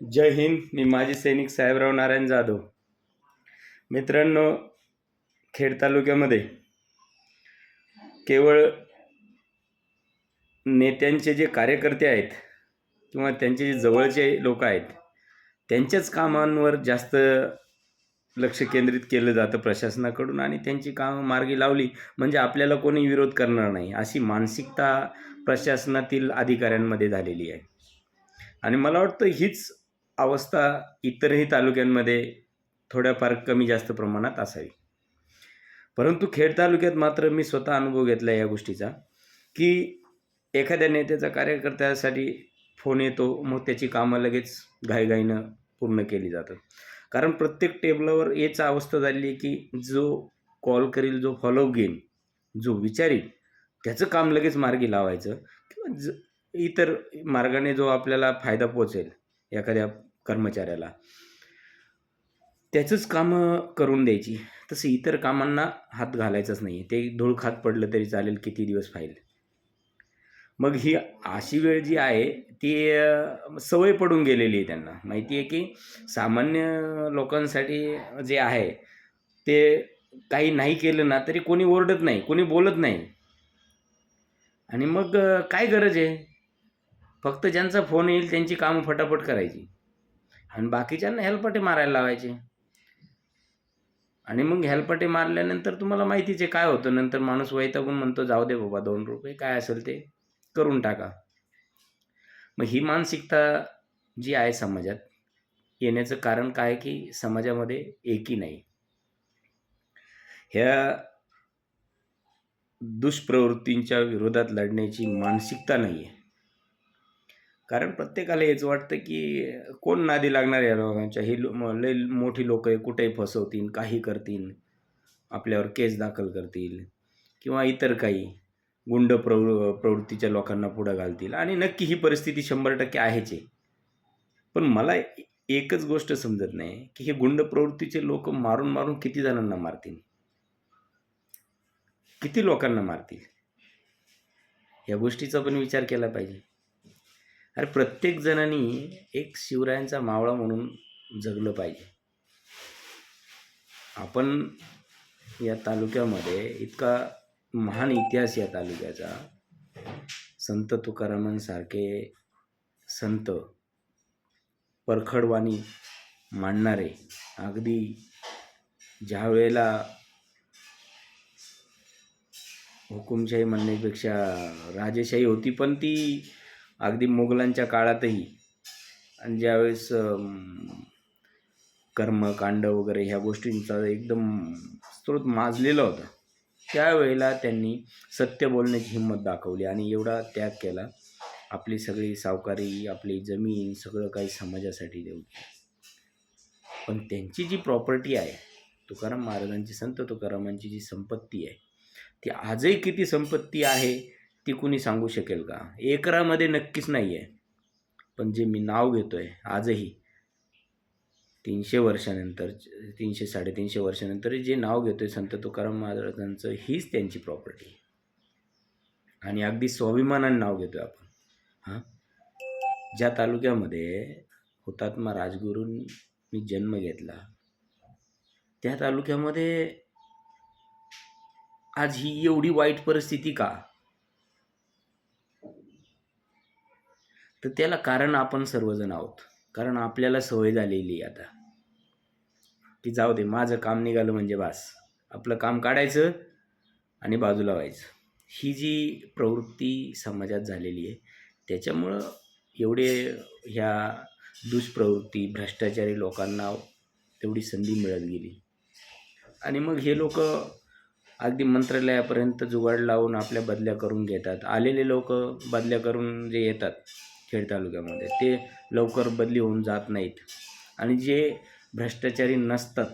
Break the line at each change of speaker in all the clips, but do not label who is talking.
जय हिंद मी माजी सैनिक साहेबराव नारायण जाधव. मित्रांनो खेड तालुक्यामध्ये केवळ नेत्यांचे जे कार्यकर्ते आहेत किंवा त्यांचे जे जवळचे लोक आहेत त्यांच्याच कामांवर जास्त लक्ष केंद्रित केलं जातं प्रशासनाकडून आणि त्यांची कामं मार्गी लावली म्हणजे आपल्याला कोणी विरोध करणार नाही अशी मानसिकता प्रशासनातील अधिकाऱ्यांमध्ये झालेली आहे. आणि मला वाटतं हीच अवस्था इतरही तालुक्यांमध्ये थोड्याफार कमी जास्त प्रमाणात असावी. परंतु खेड तालुक्यात मात्र मी स्वतः अनुभव घेतला या गोष्टीचा की एखाद्या नेत्याचा कार्यकर्त्यासाठी फोन येतो मग त्याची कामं लगेच घाईघाईनं पूर्ण केली जातात. कारण प्रत्येक टेबलावर हेच अवस्था झाली आहे की जो कॉल करील जो फॉलोअप घेईल जो विचारील त्याचं काम लगेच मार्गी लावायचं किंवा ज इतर मार्गाने जो आपल्याला फायदा पोचेल एखाद्या कर्मचाऱ्याला. त्याचंच कामं करून द्यायची. तसं इतर कामांना हात घालायचाच नाही ते धूळ खात पडलं तरी चालेल किती दिवस फाईल. मग ही अशी वेळ जी आहे ती सवय पडून गेलेली आहे त्यांना. माहिती आहे की सामान्य लोकांसाठी जे आहे ते काही नाही केलं ना तरी कोणी ओरडत नाही कोणी बोलत नाही. आणि मग काय गरज आहे? फक्त ज्यांचा फोन येईल त्यांची कामं फटाफट करायची. आणि बाकीच्यांना हेलपटे मारायला लावायचे. आणि मग हेलपटे मारल्यानंतर तुम्हाला माहितीच आहे काय होतं. नंतर माणूस वैतागून म्हणतो जाऊ दे बाबा दोन रुपये काय असेल ते करून टाका. मग ही मानसिकता जी आहे समाजात येण्याचं कारण काय की समाजामध्ये एकी नाही. ह्या दुष्प्रवृत्तींच्या विरोधात लढण्याची मानसिकता नाही आहे कारण प्रत्येकाला हेच वाटतं की कोण नादी लागणार या लोकांच्या ही लो- लय मोठी लोक आहे कुठेही फसवतील काही करतील आपल्यावर केस दाखल करतील किंवा इतर काही गुंड प्रवृ प्रवृत्तीच्या लोकांना पुढं घालतील. आणि नक्की ही परिस्थिती शंभर टक्के आहेच आहे. पण मला एकच गोष्ट समजत नाही की हे गुंड प्रवृत्तीचे लोक मारून मारून किती जणांना मारतील? किती लोकांना मारतील? या गोष्टीचा पण विचार केला पाहिजे. अरे प्रत्येक जणांनी एक शिवरायांचा मावळा म्हणून जगलं पाहिजे. आपण या तालुक्यामध्ये इतका महान इतिहास या तालुक्याचा. संत तुकारामांसारखे संत परखडवाणी मांडणारे अगदी ज्या वेळेला हुकुमशाही म्हणण्यापेक्षा राजेशाही होती पण ती अगदी मोगलांच्या काळातही. आणि ज्यावेळेस कर्मकांड वगैरे ह्या गोष्टींचा एकदम स्रोत माजलेला होता त्यावेळेला त्यांनी सत्य बोलण्याची हिंमत दाखवली आणि एवढा त्याग केला. आपली सगळी सावकारी आपली जमीन सगळं काही समाजासाठी देऊ पण त्यांची जी प्रॉपर्टी आहे तुकाराम महाराजांची संत तुकारामांची जी संपत्ती आहे ती आजही किती संपत्ती आहे ती कुणी सांगू शकेल का? एकरामध्ये नक्कीच नाही आहे पण जे मी नाव घेतो आहे आजही तीनशे वर्षानंतर तीनशे साडेतीनशे वर्षानंतर जे नाव घेतो आहे संत तुकाराम महाराजांचं हीच त्यांची प्रॉपर्टी आणि अगदी स्वाभिमानाने नाव घेतो आहे आपण. हां? ज्या तालुक्यामध्ये हुतात्मा राजगुरूंनी जन्म घेतला त्या तालुक्यामध्ये आज ही एवढी वाईट परिस्थिती का? तर त्याला कारण आपण सर्वजण आहोत. कारण आपल्याला सवय झालेली आहे आता. की जाऊ दे माझं काम निघालं म्हणजे बास. आपलं काम काढायचं आणि बाजूला व्हायचं. ही जी प्रवृत्ती समाजात झालेली आहे त्याच्यामुळं एवढे ह्या दुष्प्रवृत्ती भ्रष्टाचारी लोकांना तेवढी संधी मिळत गेली. आणि मग हे लोक अगदी मंत्रालयापर्यंत जुगाड लावून आपल्या बदल्या करून घेतात. आलेले लोक बदल्या करून जे येतात खेड तालुक्यामध्ये. ते लवकर बदली होऊन जात नाहीत. आणि जे भ्रष्टाचारी नसतात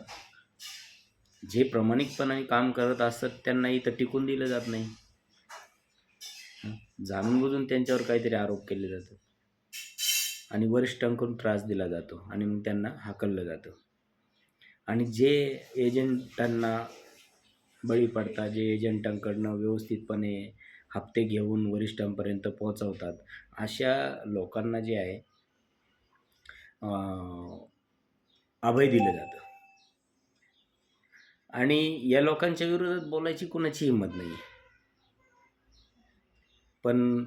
जे प्रामाणिकपणाने काम करत असतात त्यांना इथं टिकून दिलं जात नाही. जाणून बुजून त्यांच्यावर काहीतरी आरोप केले जातात. आणि वरिष्ठांकडून त्रास दिला जातो आणि मग त्यांना हाकललं जातं. आणि जे एजंटांना बळी पडतात जे एजंटांकडनं व्यवस्थितपणे हप्ते घेऊन वरिष्ठांपर्यंत पोहोचवतात अशा लोकांना जे आहे अभय दिलं जातं. आणि या लोकांच्या विरोधात बोलायची कुणाची हिंमत नाही पण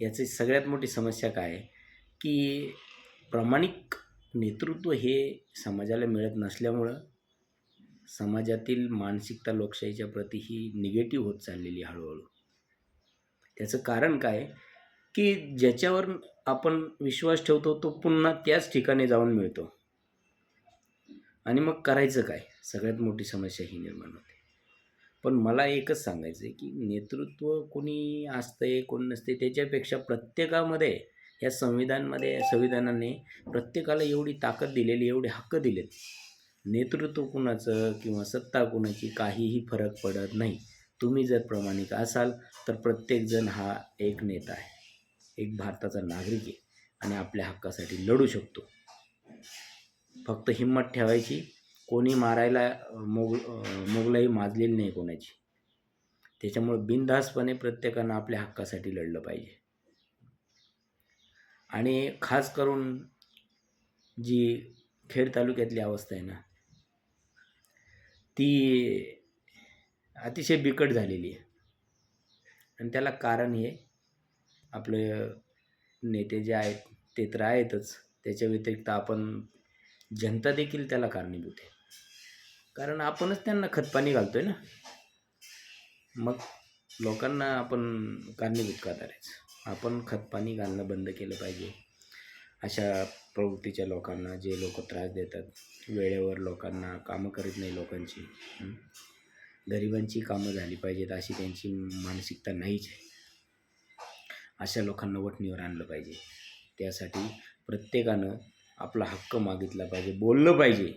याची सगळ्यात मोठी समस्या काय आहे की प्रामाणिक नेतृत्व हे समाजाला मिळत नसल्यामुळं समाजातील मानसिकता लोकशाहीच्या प्रती ही निगेटिव्ह होत चाललेली आहे हळूहळू. त्याचं कारण काय की ज्याच्यावर आपण विश्वास ठेवतो तो पुन्हा त्याच ठिकाणी जाऊन मिळतो. आणि मग करायचं काय? सगळ्यात मोठी समस्या ही निर्माण होते. पण मला एकच सांगायचं आहे की नेतृत्व कोणी असतंय कोण नसते त्याच्यापेक्षा प्रत्येकामध्ये या संविधानमध्ये संविधानाने प्रत्येकाला एवढी ताकद दिलेली एवढे हक्क दिलेत. नेतृत्व कुणाचं किंवा सत्ता कुणाची काहीही फरक पडत नाही. तुम्ही जर प्रामाणिक असाल तर प्रत्येकजण हा एक नेता आहे. एक भारताचा नागरिक आहे आणि आपल्या हक्कासाठी लढू शकतो. फक्त हिंमत ठेवायची कोणी मारायला मोग मोगलाई माजलेली नाही कोणाची. त्याच्यामुळे बिनधास्तपणे प्रत्येकानं आपल्या हक्कासाठी लढलं पाहिजे. आणि खास करून जी खेड तालुक्यातली अवस्था आहे ना ती अतिशय बिकट झालेली आहे. आणि त्याला कारण हे आपले नेते जे आहेत ते तर आहेतच. त्याच्या व्यतिरिक्त आपण जनता देखील त्याला कारणीभूत आहे. कारण आपणच त्यांना खतपाणी घालतो आहे ना. मग लोकांना आपण कारणीभूत का धरायचं? आपण खतपाणी घालणं बंद केलं पाहिजे. अशा प्रवृत्तीच्या लोकांना जे लोक त्रास देतात वेळेवर लोकांना कामं करीत नाही लोकांची गरिबांची कामं झाली पाहिजेत अशी त्यांची मानसिकता नाहीच आहे. अशा लोकांना वठणीवर आणलं पाहिजे. त्यासाठी प्रत्येकानं आपला हक्क मागितला पाहिजे बोललं पाहिजे.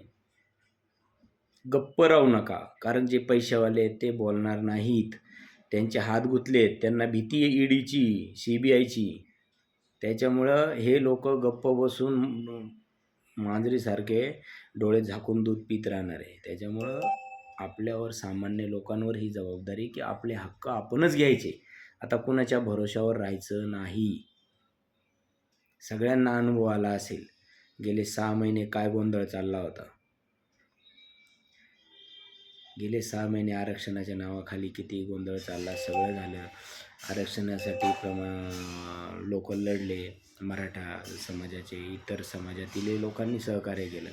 गप्प राहू नका. कारण जे पैशावाले आहेत ते बोलणार नाहीत. त्यांचे हात गुंतलेत त्यांना भीती आहे ईडीची सी बी आयची त्याच्यामुळं हे लोक गप्प बसून मांजरीसारखे डोळे झाकून दूध पित राहणार आहे. त्याच्यामुळं आपल्यावर सामान्य लोकांवर ही जबाबदारी की आपले हक्क आपणच घ्यायचे. आता कुणाच्या भरोशावर राहायचं नाही? सगळ्यांना अनुभव आला असेल. गेले सहा महिने काय गोंधळ चालला होता? गेले सहा महिने आरक्षणाच्या नावाखाली किती गोंधळ चालला? सगळं झालं. आरक्षणासाठी प्रमा लोक लढले. मराठा समाजाचे इतर समाजातील लोकांनी सहकार्य केलं.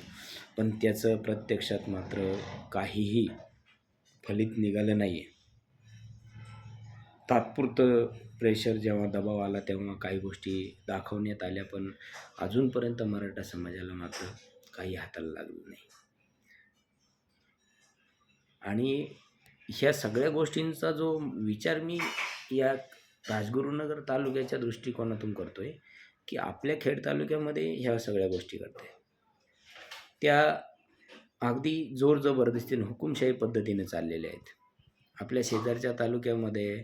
पण त्याचं प्रत्यक्षात मात्र काहीही फलित निघालं नाही आहे तात्पुरतं प्रेशर जेव्हा दबाव आला तेव्हा काही गोष्टी दाखवण्यात आल्या पण अजूनपर्यंत मराठा समाजाला मात्र काही हाताला लागलं नाही. आणि ह्या सगळ्या गोष्टींचा जो विचार मी या राजगुरुनगर तालुक्याच्या दृष्टिकोनातून करतो आहे की आपल्या खेड तालुक्यामध्ये ह्या सगळ्या गोष्टी करते त्या अगदी जोर जबरदस्तीने हुकुमशाही पद्धतीने चाललेल्या आहेत. आपल्या शेजारच्या तालुक्यामध्ये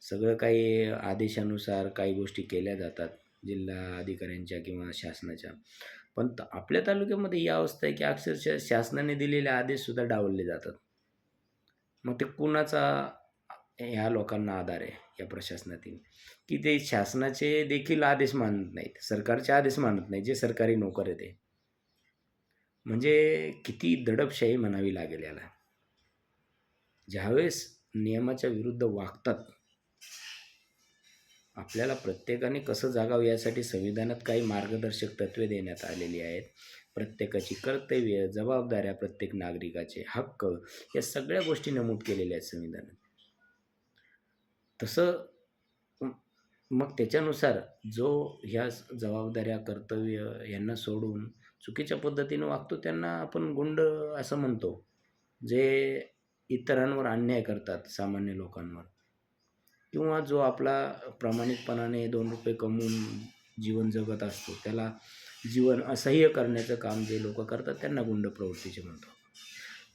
सगळं काही आदेशानुसार काही गोष्टी केल्या जातात जिल्हा अधिकाऱ्यांच्या किंवा शासनाच्या. पण त- आपल्या तालुक्यामध्ये ही अवस्था आहे की अक्षरशः शासनाने दिलेले आदेशसुद्धा डावलले जातात. मग ते कुणाचा ह्या लोकांना आधार आहे या प्रशासनातील? की ते शासनाचे देखील आदेश मानत नाहीत सरकारचे आदेश मानत नाही जे सरकारी नोकर आहे ते? म्हणजे किती दडपशाही म्हणावी लागेल याला. ज्यावेळेस नियमाच्या विरुद्ध वागतात आपल्याला प्रत्येकाने कसं जागावं यासाठी संविधानात काही मार्गदर्शक तत्वे देण्यात आलेली आहेत. प्रत्येकाची कर्तव्य जबाबदाऱ्या प्रत्येक नागरिकाचे हक्क या सगळ्या गोष्टी नमूद केलेल्या आहेत संविधानात. तसं मग त्याच्यानुसार जो ह्या जबाबदाऱ्या कर्तव्य यांना सोडून चुकीच्या पद्धतीनं वागतो त्यांना आपण गुंड असं म्हणतो. जे इतरांवर अन्याय करतात सामान्य लोकांवर. किंवा जो आपला प्रामाणिकपणाने दोन रुपये कमवून जीवन जगत असतो त्याला जीवन असह्य करण्याचं काम जे लोक करतात त्यांना गुंड प्रवृत्तीचे म्हणतो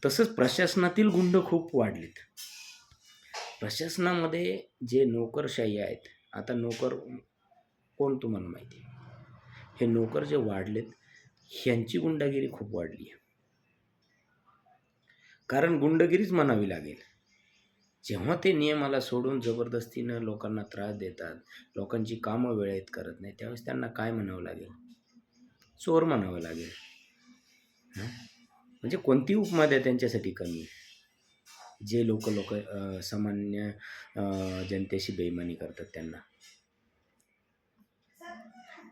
तसंच प्रशासनातील गुंड खूप वाढलेत. प्रशासनामध्ये जे नोकरशाही आहेत आता नोकर कोण तुम्हाला माहिती आहे? हे नोकर जे वाढलेत ह्यांची गुंडागिरी खूप वाढली आहे. कारण गुंडगिरीच म्हणावी लागेल. जेव्हा ते नियमाला सोडून जबरदस्तीनं लोकांना त्रास देतात लोकांची कामं वेळेत करत नाही त्यावेळेस त्यांना काय म्हणावं लागेल? चोर म्हणावं लागेल. म्हणजे कोणती उपमा द्या त्यांच्यासाठी कमी? जे लोक लोक सामान्य जनतेशी बेईमानी करतात त्यांना.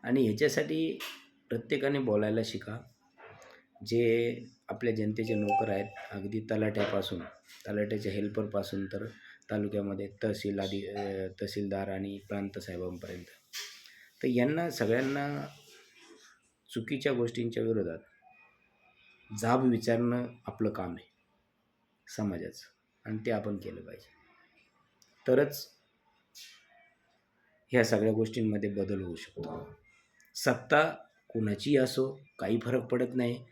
आणि ह्याच्यासाठी प्रत्येकाने बोलायला शिका. जे आपल्या जनतेचे नोकर आहेत अगदी तलाट्यापासून तलाट्याच्या हेल्परपासून तर तालुक्यामध्ये तहसील आधी तहसीलदार आणि प्रांत साहेबांपर्यंत. तर यांना सगळ्यांना चुकीच्या गोष्टींच्या विरोधात जाब विचारणं आपलं काम आहे समाजाचं आणि ते आपण केलं पाहिजे. तरच ह्या सगळ्या गोष्टींमध्ये बदल होऊ शकतो. सत्ता कुणाचीही असो काही फरक पडत नाही.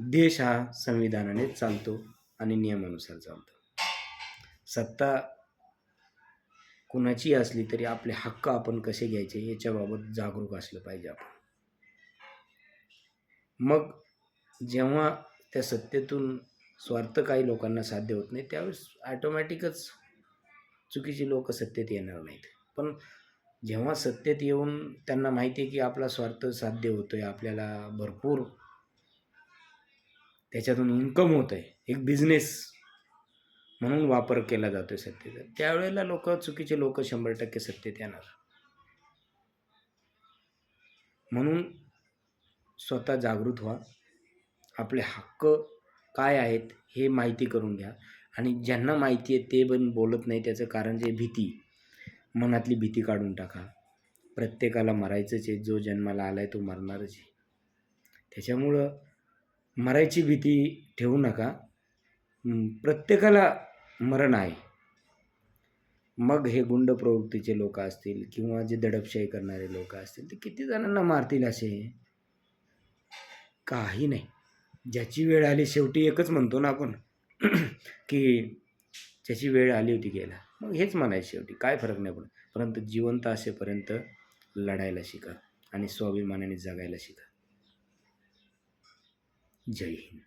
देश हा संविधानाने चालतो आणि नियमानुसार चालतो. सत्ता कुणाची असली तरी आपले हक्क आपण कसे घ्यायचे याच्याबाबत जागरूक असलं पाहिजे आपण. मग जेव्हा त्या सत्तेतून स्वार्थ काही लोकांना साध्य होत नाही त्यावेळेस ॲटोमॅटिकच चुकीची लोक सत्तेत येणार नाहीत. पण जेव्हा सत्तेत येऊन त्यांना माहिती आहे की आपला स्वार्थ साध्य होतो आहे आपल्याला भरपूर त्याच्यातून इन्कम होत आहे एक बिझनेस म्हणून वापर केला जातो आहे सत्तेचा. त्यावेळेला लोक चुकीचे लोक शंभर टक्के सत्तेत येणार. म्हणून स्वतः जागृत व्हा. आपले हक्क काय आहेत हे माहिती करून घ्या. आणि ज्यांना माहिती आहे ते पण बोलत नाही त्याचं कारण जे भीती मनातली भीती काढून टाका. प्रत्येकाला मरायचंच आहे जो जन्माला आला आहे तो मरणारच आहे. त्याच्यामुळं मरायची भीती ठेवू नका. प्रत्येकाला मरण आहे. मग हे गुंड प्रवृत्तीचे लोक असतील किंवा जे दडपशाही करणारे लोक असतील ते किती जणांना मारतील असे? काही नाही. ज्याची वेळ आली शेवटी एकच म्हणतो ना आपण की ज्याची वेळ आली होती गेला मग हेच म्हणायचं शेवटी काय फरक नाही पडत. परंतु जिवंत असेपर्यंत लढायला शिका आणि स्वाभिमानाने जगायला शिका. जय हिंद।